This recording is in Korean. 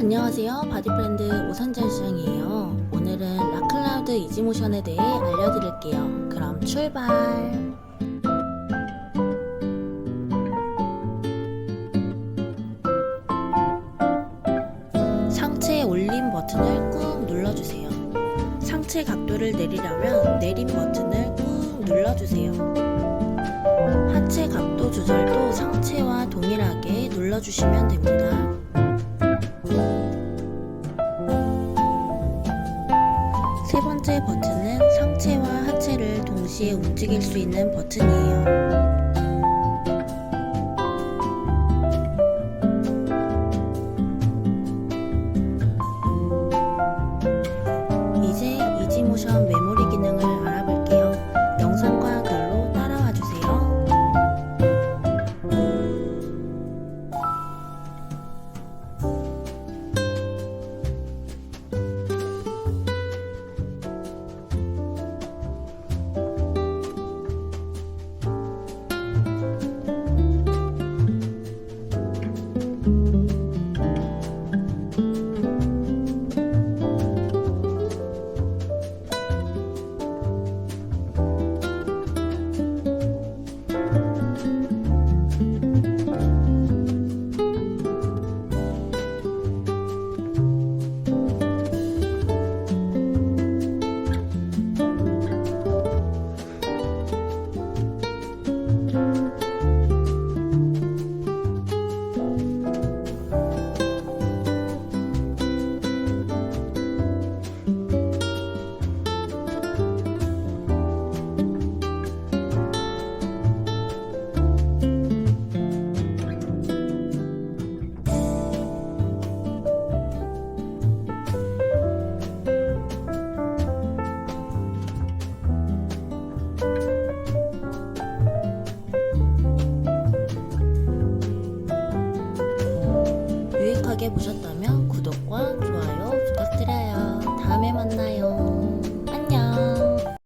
안녕하세요. 바디브랜드 오선전 시장이에요. 오늘은 라클라우드 이지모션에 대해 알려드릴게요. 그럼 출발! 상체 올림 버튼을 꾹 눌러주세요. 상체 각도를 내리려면 내림 버튼을 꾹 눌러주세요. 하체 각도 조절도 상체와 동일하게 눌러주시면 됩니다. 세 번째 버튼은 상체와 하체를 동시에 움직일 수 있는 버튼이에요. 유익하게 보셨다면 구독과